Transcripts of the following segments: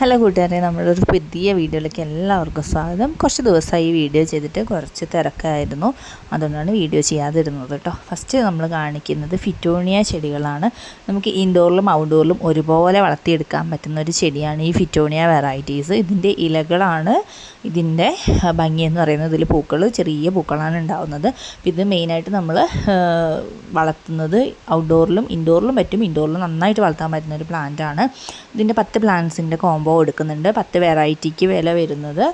Hello കൂട്ടുകാരെ നമ്മളൊരു പുതിയ വീഡിയോയിലേക്ക് എല്ലാവർക്കും സ്വാഗതം. കുറച്ച് ദിവസമായി വീഡിയോ ചെയ്തിട്ട് കുറച്ച് തിരക്കായിരുന്നു. അതുകൊണ്ടാണ് വീഡിയോ ചെയ്യാതിരുന്നത് കേട്ടോ. ഫസ്റ്റ് നമ്മൾ കാണിക്കുന്നത് ഫിറ്റോണിയ ചെടികളാണ്. നമുക്ക് ഇൻഡോറിലും ഔട്ട്ഡോറിലും ഒരുപോലെ വളർത്തിയെടുക്കാൻ പറ്റുന്ന ഒരു ചെടിയാണ് ഈ ഫിറ്റോണിയ വെറൈറ്റീസ് ഇതിന്റെ ഇലകളാണ് ഇതിന്റെ ഭംഗി എന്ന് പറയുന്നത്. ഇതിൽ പൂക്കൾ ചെറിയ പൂക്കളാണ് ഉണ്ടാകുന്നത് ഇത് മെയിനായിട്ട് നമ്മൾ വളർത്തുന്നത് ഔട്ട്ഡോറിലും ഇൻഡോറിലും പറ്റും. ഇൻഡോറിലും നന്നായിട്ട് വളർത്താൻ പറ്റുന്ന ഒരു പ്ലാന്റ് ആണ്. ഇതിന്റെ പത്ത് പ്ലാന്റ്സിന്റെ കോംബോ എടുക്കുന്നുണ്ട്. പത്ത് വെറൈറ്റിക്ക് വില വരുന്നത്.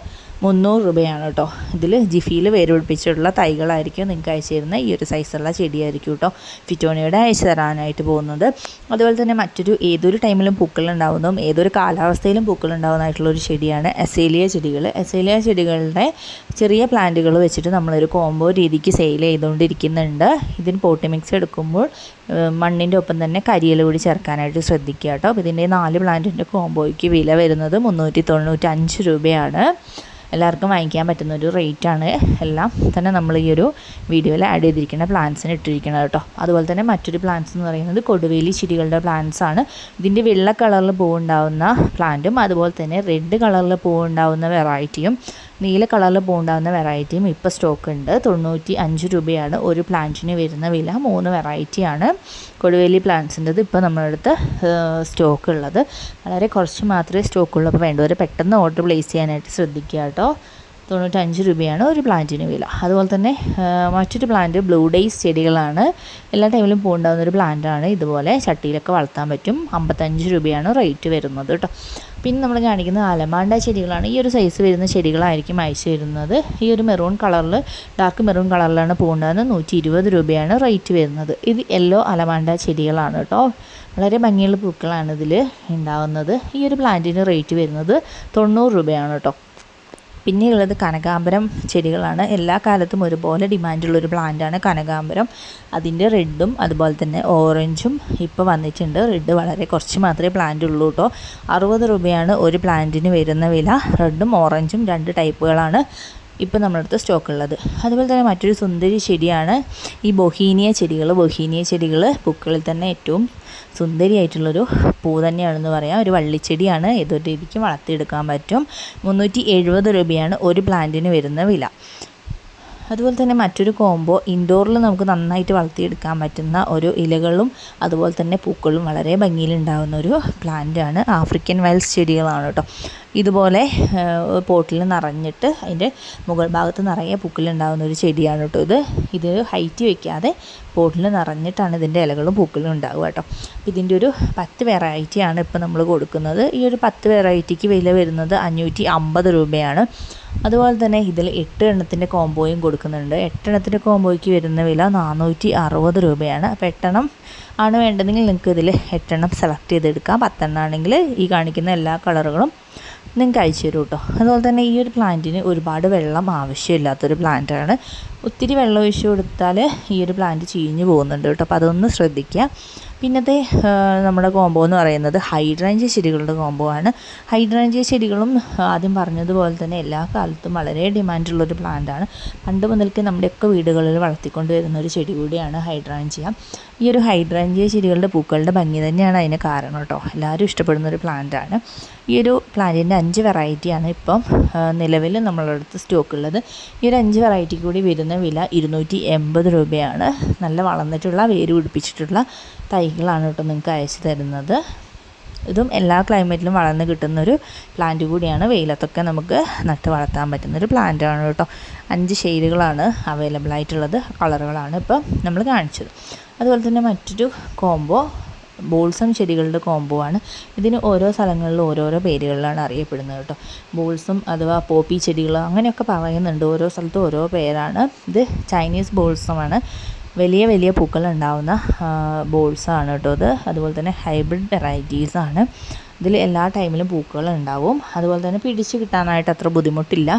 മുന്നൂറ് രൂപയാണ് കേട്ടോ. ഇതിൽ ജിഫിയിൽ വേരുപിടിപ്പിച്ചിട്ടുള്ള തൈകളായിരിക്കും നിങ്ങൾക്ക് അയച്ചു തരുന്ന ഈ ഒരു സൈസുള്ള ചെടിയായിരിക്കും കേട്ടോ ഫിറ്റോണിയുടെ അയച്ചു തരാനായിട്ട് പോകുന്നത്. അതുപോലെ തന്നെ മറ്റൊരു ഏതൊരു ടൈമിലും പൂക്കളുണ്ടാവുന്നതും ഏതൊരു കാലാവസ്ഥയിലും പൂക്കളുണ്ടാവുന്നതായിട്ടുള്ള ഒരു ചെടിയാണ് എസേലിയ ചെടികൾ എസേലിയ ചെടികളുടെ ചെറിയ പ്ലാന്റുകൾ വെച്ചിട്ട് നമ്മളൊരു കോംബോ രീതിക്ക് സെയിൽ ചെയ്തുകൊണ്ടിരിക്കുന്നുണ്ട്. ഇതിന് പോട്ടി മിക്സ് എടുക്കുമ്പോൾ മണ്ണിന്റെ ഒപ്പം തന്നെ കരിയില കൂടി ചേർക്കാനായിട്ട് ശ്രദ്ധിക്കുക കേട്ടോ. അപ്പോൾ ഇതിന്റെ നാല് പ്ലാന്റിന്റെ കോംബോയ്ക്ക് വില വരുന്നത് മുന്നൂറ്റി തൊണ്ണൂറ്റി അഞ്ച് രൂപയാണ്. എല്ലാവർക്കും വാങ്ങിക്കാൻ പറ്റുന്ന ഒരു റേറ്റാണ് എല്ലാം തന്നെ നമ്മൾ ഈ ഒരു വീഡിയോയിൽ ആഡ് ചെയ്തിരിക്കുന്ന പ്ലാന്റ്സിന് ഇട്ടിരിക്കുന്നത് കേട്ടോ. അതുപോലെ തന്നെ മറ്റൊരു പ്ലാന്റ്സ് എന്ന് പറയുന്നത് കൊടുവേലി ചെടികളുടെ പ്ലാന്റ്സ് ആണ്. ഇതിന്റെ വെള്ള കളറിൽ പൂവുണ്ടാവുന്ന പ്ലാന്റും അതുപോലെ തന്നെ റെഡ് കളറിൽ പൂവുണ്ടാവുന്ന വെറൈറ്റിയും നീല കളറിൽ പൂവുണ്ടാകുന്ന വെറൈറ്റിയും ഇപ്പോൾ സ്റ്റോക്ക് ഉണ്ട്. തൊണ്ണൂറ്റി അഞ്ച് രൂപയാണ് ഒരു പ്ലാന്റിന് വരുന്ന വില. മൂന്ന് വെറൈറ്റിയാണ് കൊടുവേലി പ്ലാന്റ്സിന്റെത് ഇപ്പോൾ നമ്മുടെ അടുത്ത് സ്റ്റോക്ക് ഉള്ളത്. വളരെ കുറച്ച് മാത്രമേ സ്റ്റോക്ക് ഉള്ളൂ. അപ്പോൾ വേണ്ടവർ പെട്ടെന്ന് ഓർഡർ പ്ലേസ് ചെയ്യാനായിട്ട് ശ്രദ്ധിക്കുക കേട്ടോ തൊണ്ണൂറ്റഞ്ച് രൂപയാണ് ഒരു പ്ലാന്റിന് വില. അതുപോലെ തന്നെ മറ്റൊരു പ്ലാന്റ് ബ്ലൂ ഡേയ്സ് ചെടികളാണ്. എല്ലാ ടൈമിലും പൂണ്ടാവുന്ന ഒരു പ്ലാന്റാണ്. ഇതുപോലെ ചട്ടിയിലൊക്കെ വളർത്താൻ പറ്റും. അമ്പത്തഞ്ച് രൂപയാണ് റേറ്റ് വരുന്നത് കേട്ടോ. പിന്നെ നമ്മൾ കാണിക്കുന്ന അലമാണ്ട ചെടികളാണ്. ഈ ഒരു സൈസ് വരുന്ന ചെടികളായിരിക്കും അയച്ചു വരുന്നത്. ഈ ഒരു മെറൂൺ കളറിൽ ഡാർക്ക് മെറൂൺ കളറിലാണ് പൂണ്ടാകുന്നത് നൂറ്റി ഇരുപത് രൂപയാണ് റേറ്റ് വരുന്നത്. ഇത് യെല്ലോ അലമാണ്ട ചെടികളാണ് കേട്ടോ. വളരെ ഭംഗിയുള്ള പൂക്കളാണ് ഇതിൽ ഉണ്ടാകുന്നത് ഈ ഒരു പ്ലാന്റിന് റേറ്റ് വരുന്നത് തൊണ്ണൂറ് രൂപയാണ് കേട്ടോ. പിന്നെയുള്ളത് കനകാമ്പരം ചെടികളാണ്. എല്ലാ കാലത്തും ഒരുപോലെ ഡിമാൻഡുള്ളൊരു പ്ലാന്റാണ് കനകാമ്പരം അതിന്റെ റെഡും അതുപോലെ തന്നെ ഓറഞ്ചും ഇപ്പോൾ വന്നിട്ടുണ്ട്. റെഡ് വളരെ കുറച്ച് മാത്രമേ പ്ലാന്റ് ഉള്ളൂ കേട്ടോ അറുപത് രൂപയാണ് ഒരു പ്ലാന്റിന് വരുന്ന വില. റെഡും ഓറഞ്ചും രണ്ട് ടൈപ്പുകളാണ് ഇപ്പോൾ നമ്മളടുത്ത് സ്റ്റോക്ക് ഉള്ളത് അതുപോലെ തന്നെ മറ്റൊരു സുന്ദരി ചെടിയാണ്. ഈ ബൊഹീനിയ ചെടികൾ ബൊഹീനിയ ചെടികൾ പൂക്കളിൽ തന്നെ ഏറ്റവും സുന്ദരിയായിട്ടുള്ളൊരു പൂ തന്നെയാണെന്ന് പറയാം. ഒരു വള്ളിച്ചെടിയാണ്. ഏതൊരു രീതിക്ക് വളർത്തിയെടുക്കാൻ പറ്റും. മുന്നൂറ്റി എഴുപത് രൂപയാണ് ഒരു പ്ലാന്റിന് വരുന്ന വില. അതുപോലെ തന്നെ മറ്റൊരു കോംബോ ഇൻഡോറിൽ നമുക്ക് നന്നായിട്ട് വളർത്തിയെടുക്കാൻ പറ്റുന്ന ഒരു ഇലകളും അതുപോലെ തന്നെ പൂക്കളും വളരെ ഭംഗിയിലുണ്ടാകുന്ന ഒരു പ്ലാന്റാണ് ആഫ്രിക്കൻ വൈൽസ് ചെടികളാണ് കേട്ടോ. ഇതുപോലെ പോട്ടിൽ നിറഞ്ഞിട്ട് അതിന്റെ മുകൾ ഭാഗത്ത് നിറയെ പൂക്കളുണ്ടാകുന്ന ഒരു ചെടിയാണ് കേട്ടോ ഇത്. ഇത് ഹൈറ്റ് വയ്ക്കാതെ പോട്ടിൽ നിറഞ്ഞിട്ടാണ് ഇതിന്റെ ഇലകളും പൂക്കളും ഉണ്ടാവുക കേട്ടോ. ഇതിന്റെ ഒരു പത്ത് വെറൈറ്റിയാണ് ഇപ്പോൾ നമ്മൾ കൊടുക്കുന്നത്. ഈ ഒരു പത്ത് വെറൈറ്റിക്ക് വില വരുന്നത് അഞ്ഞൂറ്റി അമ്പത് രൂപയാണ്. അതുപോലെ തന്നെ ഇതിൽ എട്ട് എണ്ണത്തിന്റെ കോംബോയും കൊടുക്കുന്നുണ്ട്. എട്ട് എണ്ണത്തിന്റെ കോംബോയ്ക്ക് വരുന്ന വില നാനൂറ്റി അറുപത് രൂപയാണ്. അപ്പോൾ എട്ടെണ്ണം ആണ് വേണ്ടതെങ്കിൽ നിങ്ങൾക്ക് ഇതിൽ എട്ടെണ്ണം സെലക്ട് ചെയ്തെടുക്കാം. പത്തെണ്ണം ആണെങ്കിൽ ഈ കാണിക്കുന്ന എല്ലാ കളറുകളും നിങ്ങൾക്ക് അയച്ചു തരും കേട്ടോ അതുപോലെ തന്നെ ഈ ഒരു പ്ലാന്റിന് ഒരുപാട് വെള്ളം ആവശ്യമില്ലാത്തൊരു പ്ലാന്റാണ്. ഒത്തിരി വെള്ളം ഒഴിച്ചു കൊടുത്താൽ ഈ ഒരു പ്ലാന്റ് ചീഞ്ഞു പോകുന്നുണ്ട് കേട്ടോ അപ്പോൾ അതൊന്ന് ശ്രദ്ധിക്കുക. പിന്നത്തെ നമ്മുടെ കോംബോ എന്ന് പറയുന്നത് ഹൈഡ്രാഞ്ചിയ ചെടികളുടെ കോംബോ ആണ്. ഹൈഡ്രാഞ്ചിയ ചെടികളും ആദ്യം പറഞ്ഞതുപോലെ തന്നെ എല്ലാ കാലത്തും വളരെ ഡിമാൻഡുള്ളൊരു പ്ലാന്റാണ് പണ്ട് മുതൽക്ക് നമ്മുടെയൊക്കെ വീടുകളിൽ വളർത്തിക്കൊണ്ട് വരുന്ന ഒരു ചെടി കൂടിയാണ് ഹൈഡ്രാഞ്ചിയ. ഈ ഒരു ഹൈഡ്രാഞ്ചിയ ചെടികളുടെ പൂക്കളുടെ ഭംഗി തന്നെയാണ് അതിന് കാരണം കേട്ടോ. എല്ലാവരും ഇഷ്ടപ്പെടുന്ന ഒരു പ്ലാന്റാണ് ഈ ഒരു പ്ലാന്റിന്റെ അഞ്ച് വെറൈറ്റിയാണ് ഇപ്പം നിലവിൽ അടുത്ത് സ്റ്റോക്ക് ഉള്ളത്. ഈ ഒരു അഞ്ച് വെറൈറ്റി കൂടി വരുന്ന വില ഇരുന്നൂറ്റി എൺപത് രൂപയാണ്. നല്ല വളർന്നിട്ടുള്ള വേര് പിടിപ്പിച്ചിട്ടുള്ള തൈകളാണ് കേട്ടോ നിങ്ങൾക്ക് അയച്ചു തരുന്നത്. ഇതും എല്ലാ ക്ലൈമറ്റിലും വളർന്ന് കിട്ടുന്നൊരു പ്ലാന്റ് കൂടിയാണ്. വെയിലത്തൊക്കെ നമുക്ക് നട്ട് വളർത്താൻ പറ്റുന്നൊരു പ്ലാന്റാണ് കേട്ടോ. അഞ്ച് ഷെയ്ഡുകളാണ് അവൈലബിൾ ആയിട്ടുള്ളത്. കളറുകളാണ് ഇപ്പം നമ്മൾ കാണിച്ചത്. അതുപോലെ തന്നെ മറ്റൊരു കോംബോ ബോൾസം ചെടികളുടെ കോംബോ ആണ്. ഇതിന് ഓരോ സ്ഥലങ്ങളിലും ഓരോരോ പേരുകളിലാണ് അറിയപ്പെടുന്നത് കേട്ടോ. ബോൾസും അഥവാ പോപ്പി ചെടികൾ അങ്ങനെയൊക്കെ പറയുന്നുണ്ട്. ഓരോ സ്ഥലത്തും ഓരോ പേരാണ്. ഇത് ചൈനീസ് ബോൾസമാണ് വലിയ വലിയ പൂക്കൾ ഉണ്ടാവുന്ന ബോൾസാണ് കേട്ടോ ഇത് അതുപോലെ തന്നെ ഹൈബ്രിഡ് വെറൈറ്റീസാണ്. ഇതിൽ എല്ലാ ടൈമിലും പൂക്കൾ ഉണ്ടാവും. അതുപോലെ തന്നെ പിടിച്ച് കിട്ടാനായിട്ട് അത്ര ബുദ്ധിമുട്ടില്ല.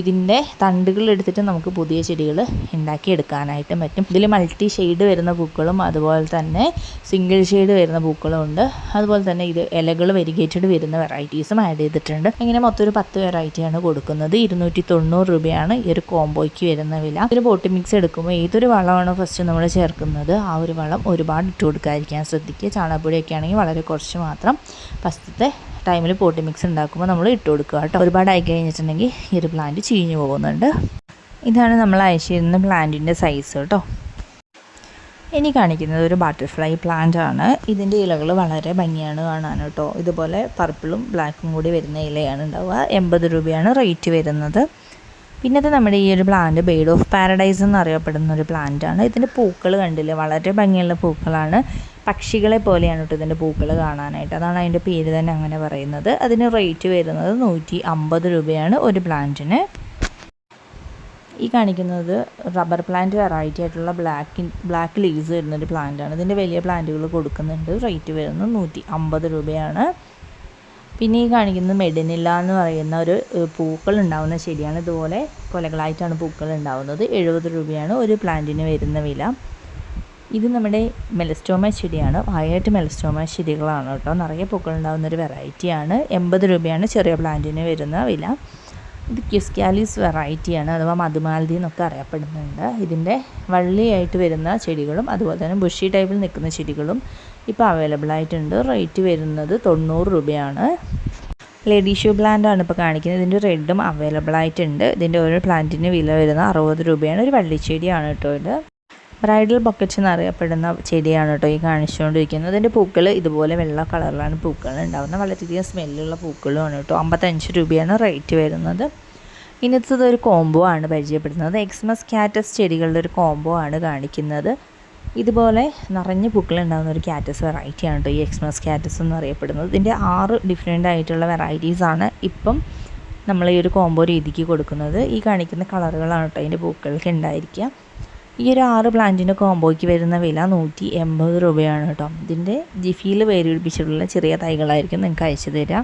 ഇതിന്റെ തണ്ടുകൾ എടുത്തിട്ട് നമുക്ക് പുതിയ ചെടികൾ ഉണ്ടാക്കിയെടുക്കാനായിട്ടും പറ്റും. ഇതിൽ മൾട്ടി ഷെയ്ഡ് വരുന്ന പൂക്കളും അതുപോലെ തന്നെ സിംഗിൾ ഷെയ്ഡ് വരുന്ന പൂക്കളും ഉണ്ട്. അതുപോലെ തന്നെ ഇത് ഇലകൾ വെരിഗേറ്റഡ് വരുന്ന വെറൈറ്റീസും ആഡ് ചെയ്തിട്ടുണ്ട്. ഇങ്ങനെ മൊത്തം ഒരു പത്ത് വെറൈറ്റിയാണ് കൊടുക്കുന്നത്. ഇരുന്നൂറ്റി തൊണ്ണൂറ് രൂപയാണ് ഈ ഒരു കോംബോയ്ക്ക് വരുന്ന വില. ഒരു ബോട്ടി മിക്സ് എടുക്കുമ്പോൾ ഏതൊരു വളമാണ് ഫസ്റ്റ് നമ്മൾ ചേർക്കുന്നത്? ആ ഒരു വളം ഒരുപാട് ഇട്ട് കൊടുക്കാതിരിക്കാൻ ശ്രദ്ധിക്കുക. ചാണകപ്പൊടിയൊക്കെ ആണെങ്കിൽ വളരെ കുറച്ച് മാത്രം. ഫസ്റ്റത്തെ ടൈമിൽ പോട്ടി മിക്സ് ഉണ്ടാക്കുമ്പോൾ നമ്മൾ ഇട്ട് കൊടുക്കുക കേട്ടോ. ഒരുപാട് ആയി കഴിഞ്ഞിട്ടുണ്ടെങ്കിൽ ഈ ഒരു പ്ലാന്റ് ചീഞ്ഞു പോകുന്നുണ്ട്. ഇതാണ് നമ്മൾ അയച്ചിരുന്ന പ്ലാന്റിന്റെ സൈസ് കേട്ടോ. ഇനി കാണിക്കുന്നത് ഒരു ബട്ടർഫ്ലൈ പ്ലാന്റ് ആണ്. ഇതിന്റെ ഇലകൾ വളരെ ഭംഗിയാണ് കാണാൻ കേട്ടോ. ഇതുപോലെ പർപ്പിളും ബ്ലാക്കും കൂടി വരുന്ന ഇലയാണ് ഉണ്ടാവുക. എൺപത് രൂപയാണ് റേറ്റ് വരുന്നത്. പിന്നത്തെ നമ്മുടെ ഈ ഒരു പ്ലാന്റ് ബേഡ് ഓഫ് പാരഡൈസ് എന്നറിയപ്പെടുന്ന ഒരു പ്ലാന്റാണ് ഇതിന്റെ പൂക്കൾ കണ്ടില്ലേ? വളരെ ഭംഗിയുള്ള പൂക്കളാണ്. പക്ഷികളെ പോലെയാണ് കേട്ടോ ഇതിന്റെ പൂക്കൾ കാണാനായിട്ട്. അതാണ് അതിന്റെ പേര് തന്നെ അങ്ങനെ പറയുന്നത്. അതിന് റേറ്റ് വരുന്നത് നൂറ്റി അമ്പത് രൂപയാണ് ഒരു പ്ലാന്റിന് ഈ കാണിക്കുന്നത് റബ്ബർ പ്ലാന്റ് വെറൈറ്റി ആയിട്ടുള്ള ബ്ലാക്ക് ബ്ലാക്ക് ലീവ്സ് വരുന്നൊരു പ്ലാന്റാണ് ഇതിന്റെ വലിയ പ്ലാന്റുകൾ കൊടുക്കുന്നുണ്ട്. റേറ്റ് വരുന്നത് നൂറ്റി അമ്പത് രൂപയാണ്. പിന്നെ ഈ കാണിക്കുന്നത് മെഡിനില്ല എന്ന് പറയുന്ന ഒരു പൂക്കൾ ഉണ്ടാവുന്ന ചെടിയാണ്. ഇതുപോലെ കൊലകളായിട്ടാണ് പൂക്കൾ ഉണ്ടാവുന്നത്. എഴുപത് രൂപയാണ് ഒരു പ്ലാന്റിന് വരുന്ന വില. ഇത് നമ്മുടെ മെലസ്റ്റോമ ചെടിയാണ്. വായായിട്ട് മെലസ്റ്റോമ ചെടികളാണ് കേട്ടോ. നിറയെ പൂക്കൾ ഉണ്ടാകുന്ന ഒരു വെറൈറ്റിയാണ് എൺപത് രൂപയാണ് ചെറിയ പ്ലാന്റിന് വരുന്ന വില. ഇത് ക്യുസ്കാലിസ് വെറൈറ്റിയാണ് അഥവാ മധുമാലതി എന്നൊക്കെ അറിയപ്പെടുന്നുണ്ട്. ഇതിന്റെ വള്ളിയായിട്ട് വരുന്ന ചെടികളും അതുപോലെ തന്നെ ബുഷി ടൈപ്പിൽ നിൽക്കുന്ന ചെടികളും ഇപ്പോൾ അവൈലബിൾ ആയിട്ടുണ്ട്. റേറ്റ് വരുന്നത് തൊണ്ണൂറ് രൂപയാണ്. ലേഡി ഷൂ പ്ലാന്റ് ആണ് ഇപ്പോൾ കാണിക്കുന്നത്. ഇതിന്റെ റെഡും അവൈലബിൾ ആയിട്ടുണ്ട്. ഇതിന്റെ ഓരോ പ്ലാന്റിന് വില വരുന്ന അറുപത് രൂപയാണ്. ഒരു വള്ളിച്ചെടിയാണ് കേട്ടോ ഇത്. ബ്രൈഡൽ എന്ന് എന്നറിയപ്പെടുന്ന ചെടിയാണ് കേട്ടോ ഈ കാണിച്ചുകൊണ്ടിരിക്കുന്നത്. അതിന്റെ പൂക്കൾ ഇതുപോലെ വെള്ള കളറിലാണ് പൂക്കൾ ഉണ്ടാകുന്നത് വളരെയധികം സ്മെല്ലുള്ള പൂക്കളുമാണ് കേട്ടോ. അമ്പത്തഞ്ച് രൂപയാണ് റേറ്റ് വരുന്നത്. ഇന്നത്തത് ഒരു കോംബോ ആണ് പരിചയപ്പെടുന്നത്. എക്സ്മസ് കാറ്റസ് ചെടികളുടെ ഒരു കോംബോ ആണ് കാണിക്കുന്നത്. ഇതുപോലെ നിറഞ്ഞ പൂക്കൾ ഉണ്ടാകുന്ന ഒരു കാറ്റസ് വെറൈറ്റിയാണ് കേട്ടോ ഈ എക്സ്മസ് കാറ്റസ് എന്ന് അറിയപ്പെടുന്നത്. ഇതിന്റെ ആറ് ഡിഫറെന്റ് ആയിട്ടുള്ള വെറൈറ്റീസാണ് ഇപ്പം നമ്മൾ ഈ ഒരു കോംബോ രീതിക്ക് കൊടുക്കുന്നത്. ഈ കാണിക്കുന്ന കളറുകളാണ് കേട്ടോ അതിന്റെ പൂക്കൾക്ക് ഉണ്ടായിരിക്കുക. ഈ ഒരു ആറ് പ്ലാന്റിന്റെ കോംബോയ്ക്ക് വരുന്ന വില നൂറ്റി എൺപത് രൂപയാണ് കേട്ടോ. ഇതിന്റെ ജിഫിയിൽ വേര് പിടിപ്പിച്ചിട്ടുള്ള ചെറിയ തൈകളായിരിക്കും നിങ്ങൾക്ക് അയച്ചു തരിക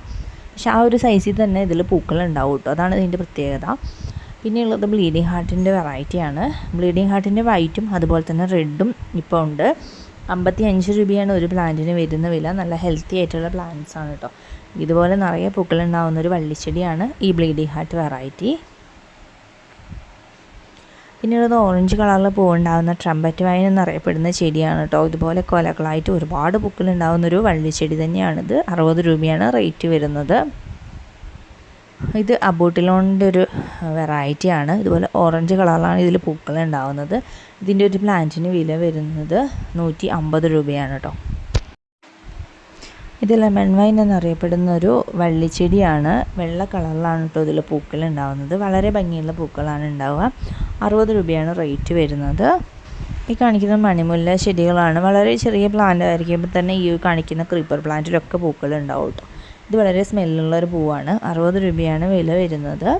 പക്ഷെ ആ ഒരു സൈസിൽ തന്നെ ഇതിൽ പൂക്കൾ ഉണ്ടാവും കേട്ടോ. അതാണ് ഇതിന്റെ പ്രത്യേകത. പിന്നെയുള്ളത് ബ്ലീഡിങ് ഹാർട്ടിന്റെ വെറൈറ്റിയാണ് ബ്ലീഡിങ് ഹാർട്ടിന്റെ വൈറ്റും അതുപോലെ തന്നെ റെഡും ഇപ്പോൾ ഉണ്ട്. അമ്പത്തി അഞ്ച് രൂപയാണ് ഒരു പ്ലാന്റിന് വരുന്ന വില. നല്ല ഹെൽത്തി ആയിട്ടുള്ള പ്ലാന്റ്സ് ആണ് കേട്ടോ. ഇതുപോലെ നിറയെ പൂക്കൾ ഉണ്ടാകുന്ന ഒരു വള്ളിച്ചെടിയാണ് ഈ ബ്ലീഡിങ് ഹാർട്ട് വെറൈറ്റി പിന്നീട് ഓറഞ്ച് കളറിൽ പൂവുണ്ടാകുന്ന ട്രംപറ്റ് വൈൻ എന്നറിയപ്പെടുന്ന ചെടിയാണ് കേട്ടോ ഇതുപോലെ കൊലകളായിട്ട് ഒരുപാട് ചെടി വള്ളിച്ചെടി തന്നെയാണിത്. അറുപത് രൂപയാണ് റേറ്റ് വരുന്നത്. ഇത് അബൂട്ടിലോണിന്റെ ഒരു വെറൈറ്റിയാണ് ഇതുപോലെ ഓറഞ്ച് കളറിലാണ് ഇതിൽ പൂക്കൾ ഉണ്ടാകുന്നത് ഇതിന്റെ ഒരു പ്ലാന്റിന് വില വരുന്നത് നൂറ്റി അമ്പത് രൂപയാണ് കേട്ടോ ഇത് ലെമൺ വൈൻ എന്നറിയപ്പെടുന്ന ഒരു വള്ളിച്ചെടിയാണ്. വെള്ള കളറിലാണ് കേട്ടോ ഇതിൽ പൂക്കൾ ഉണ്ടാവുന്നത് വളരെ ഭംഗിയുള്ള പൂക്കളാണ് ഉണ്ടാവുക അറുപത് രൂപയാണ് റേറ്റ് വരുന്നത്. ഈ കാണിക്കുന്ന മണിമുല്ല ചെടികളാണ്. വളരെ ചെറിയ പ്ലാന്റ് ആയിരിക്കുമ്പോൾ തന്നെ ഈ കാണിക്കുന്ന ക്രീപ്പർ പ്ലാന്റിലൊക്കെ പൂക്കൾ ഉണ്ടാവും കേട്ടോ ഇത് വളരെ സ്മെല്ലുള്ള ഒരു പൂവാണ്. അറുപത് രൂപയാണ് വില വരുന്നത്.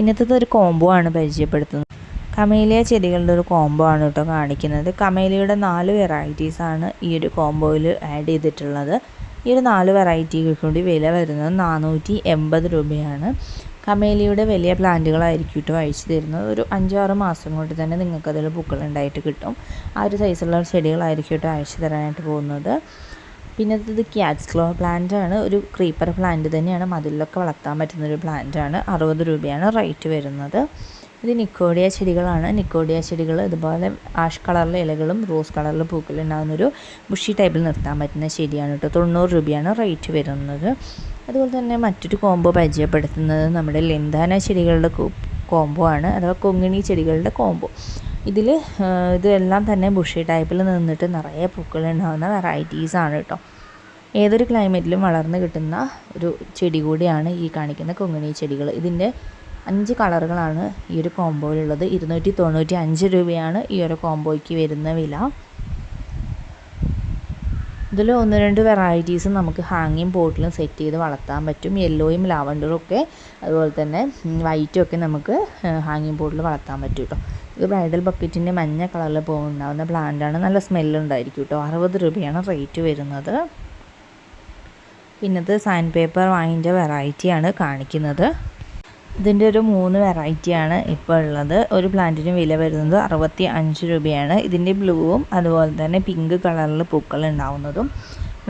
ഇന്നത്തെ ഒരു കോംബോ ആണ് പരിചയപ്പെടുത്തുന്നത്. കമേലിയ ചെടികളുടെ ഒരു കോംബോ ആണ് കേട്ടോ കാണിക്കുന്നത്. കമേലിയുടെ നാല് വെറൈറ്റീസാണ് ഈ ഒരു കോംബോയിൽ ആഡ് ചെയ്തിട്ടുള്ളത്. ഈ ഒരു നാല് വെറൈറ്റികൾക്കും കൂടി വില വരുന്നത് നാനൂറ്റി എൺപത് രൂപയാണ്. കമേലിയുടെ വലിയ പ്ലാന്റുകളായിരിക്കും കേട്ടോ അയച്ചു തരുന്നത്. ഒരു അഞ്ചാറ് മാസം കൊണ്ട് തന്നെ നിങ്ങൾക്ക് നിങ്ങൾക്കതിൽ പൂക്കളുണ്ടായിട്ട് കിട്ടും. ആ ഒരു സൈസുള്ള ചെടികളായിരിക്കും കേട്ടോ അയച്ചു തരാനായിട്ട് പോകുന്നത്. പിന്നെ ഇത് ക്യാറ്റ്സ് ക്ലോ പ്ലാന്റ് ആണ്. ഒരു ക്രീപ്പർ പ്ലാന്റ് തന്നെയാണ്. മതിലൊക്കെ വളർത്താൻ പറ്റുന്ന ഒരു പ്ലാന്റ് ആണ്. അറുപത് രൂപയാണ് റേറ്റ് വരുന്നത്. ഇത് നിക്കോഡിയ ചെടികളാണ്. നിക്കോഡിയ ചെടികൾ ഇതുപോലെ ആഷ് കളറിലെ ഇലകളും റോസ് കളറിൽ ഉണ്ടാകുന്നൊരു ബുഷി ടൈപ്പിൽ നിർത്താൻ പറ്റുന്ന ചെടിയാണ് കേട്ടോ. തൊണ്ണൂറ് രൂപയാണ് റേറ്റ് വരുന്നത്. അതുപോലെ തന്നെ മറ്റൊരു കോംബോ പരിചയപ്പെടുത്തുന്നത് നമ്മുടെ ലെന്താന ചെടികളുടെ കോംബോ ആണ് അഥവാ കൊങ്ങിണി ചെടികളുടെ കോംബോ. ഇതിൽ ഇതെല്ലാം തന്നെ ബുഷി ടൈപ്പിൽ നിന്നിട്ട് നിറയെ പൂക്കൾ ഉണ്ടാകുന്ന ആണ് കേട്ടോ. ഏതൊരു ക്ലൈമറ്റിലും വളർന്നു കിട്ടുന്ന ഒരു ചെടി കൂടിയാണ് ഈ കാണിക്കുന്ന കൊങ്ങിണി ചെടികൾ. ഇതിന്റെ അഞ്ച് കളറുകളാണ് ഈ ഒരു കോംബോയിലുള്ളത് ഇരുന്നൂറ്റി തൊണ്ണൂറ്റി അഞ്ച് രൂപയാണ് ഈ ഒരു കോംബോയ്ക്ക് വരുന്ന വില. ഇതിൽ ഒന്ന് രണ്ട് വെറൈറ്റീസ് നമുക്ക് ഹാങ്ങിങ് പോട്ടിലും സെറ്റ് ചെയ്ത് വളർത്താൻ പറ്റും. യെല്ലോയും ലാവണ്ടറും ഒക്കെ അതുപോലെ തന്നെ വൈറ്റും ഒക്കെ നമുക്ക് ഹാങ്ങിങ് പോട്ടിൽ വളർത്താൻ പറ്റും കേട്ടോ ഇത് ബ്രൈഡൽ ബക്കറ്റിന്റെ മഞ്ഞ കളറിൽ പോകുന്നുണ്ടാവുന്ന പ്ലാന്റാണ് നല്ല സ്മെല്ലുണ്ടായിരിക്കും കേട്ടോ അറുപത് രൂപയാണ് റേറ്റ് വരുന്നത്. പിന്നത് സാൻഡ് പേപ്പർ വാങ്ങിന്റെ വെറൈറ്റിയാണ് കാണിക്കുന്നത്. ഇതിന്റെ ഒരു മൂന്ന് വെറൈറ്റിയാണ് ഇപ്പോൾ ഉള്ളത്. ഒരു പ്ലാന്റിന് വില വരുന്നത് അറുപത്തി അഞ്ച് രൂപയാണ്. ഇതിന്റെ ബ്ലൂവും അതുപോലെ തന്നെ പിങ്ക് കളറിൽ പൂക്കൾ ഉണ്ടാവുന്നതും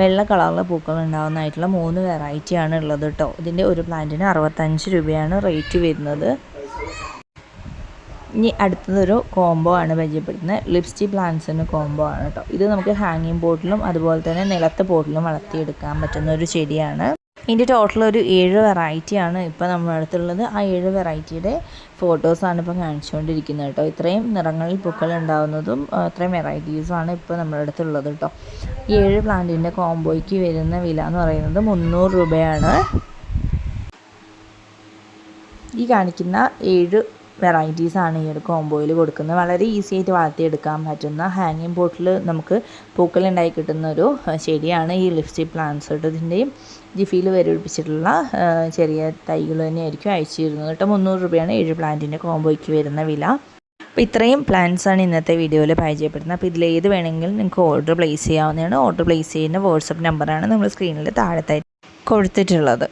വെള്ള കളറിൽ പൂക്കൾ ഉണ്ടാവുന്നതായിട്ടുള്ള മൂന്ന് വെറൈറ്റിയാണ് ഉള്ളത് കേട്ടോ. ഇതിന്റെ ഒരു പ്ലാന്റിന് അറുപത്തഞ്ച് രൂപയാണ് റേറ്റ് വരുന്നത്. ഇനി അടുത്തതൊരു കോംബോ ആണ് പരിചയപ്പെടുത്തുന്നത്. ലിപ്സ്റ്റിക് പ്ലാന്റ്സിന് കോംബോ ആണ് കേട്ടോ. ഇത് നമുക്ക് ഹാങ്ങിങ് പോട്ടിലും അതുപോലെ തന്നെ നിലത്തെ പോട്ടിലും വളർത്തിയെടുക്കാൻ പറ്റുന്ന ഒരു ചെടിയാണ്. ഇതിന്റെ ടോട്ടൽ ഒരു ഏഴ് വെറൈറ്റിയാണ് ഇപ്പോൾ നമ്മുടെ അടുത്തുള്ളത്. ആ ഏഴ് വെറൈറ്റിയുടെ ഫോട്ടോസാണ് ഇപ്പോൾ കാണിച്ചുകൊണ്ടിരിക്കുന്നത് കേട്ടോ. ഇത്രയും നിറങ്ങളിൽ പൂക്കൾ ഉണ്ടാകുന്നതും അത്രയും ഇത്രയും വെറൈറ്റീസാണ് ഇപ്പോൾ നമ്മുടെ അടുത്തുള്ളത് കേട്ടോ. ഏഴ് പ്ലാന്റിന്റെ കോംബോയ്ക്ക് വരുന്ന വില എന്ന് പറയുന്നത് മുന്നൂറ് രൂപയാണ്. ഈ കാണിക്കുന്ന ഏഴ് വെറൈറ്റീസ് ആണ് ഈ ഒരു കോംബോയിൽ കൊടുക്കുന്നത്. വളരെ ഈസി ആയിട്ട് വളർത്തിയെടുക്കാൻ പറ്റുന്ന ഹാങ്ങിങ് ബോട്ടിൽ നമുക്ക് പൂക്കൾ ഉണ്ടായി കിട്ടുന്ന ഒരു ചെടിയാണ് ഈ ലിപ്സ്റ്റിക് പ്ലാന്റ്സ് കേട്ടോ ഇതിന്റെയും ജിഫിയിൽ വരുപിടിപ്പിച്ചിട്ടുള്ള ചെറിയ തൈകൾ തന്നെയായിരിക്കും അയച്ചു തരുന്നത് കേട്ടോ. മുന്നൂറ് രൂപയാണ് ഏഴ് പ്ലാന്റിന്റെ കോംബോയ്ക്ക് വരുന്ന വില. അപ്പോൾ ഇത്രയും പ്ലാൻസാണ് ഇന്നത്തെ വീഡിയോയിൽ പരിചയപ്പെടുന്നത്. അപ്പോൾ ഇതിലേത് വേണമെങ്കിലും നിങ്ങൾക്ക് ഓർഡർ പ്ലേസ് ചെയ്യാവുന്നതാണ്. ഓർഡർ പ്ലേസ് ചെയ്യുന്ന വാട്സപ്പ് നമ്പറാണ് നമ്മൾ സ്ക്രീനിൽ താഴത്തായി കൊടുത്തിട്ടുള്ളത്.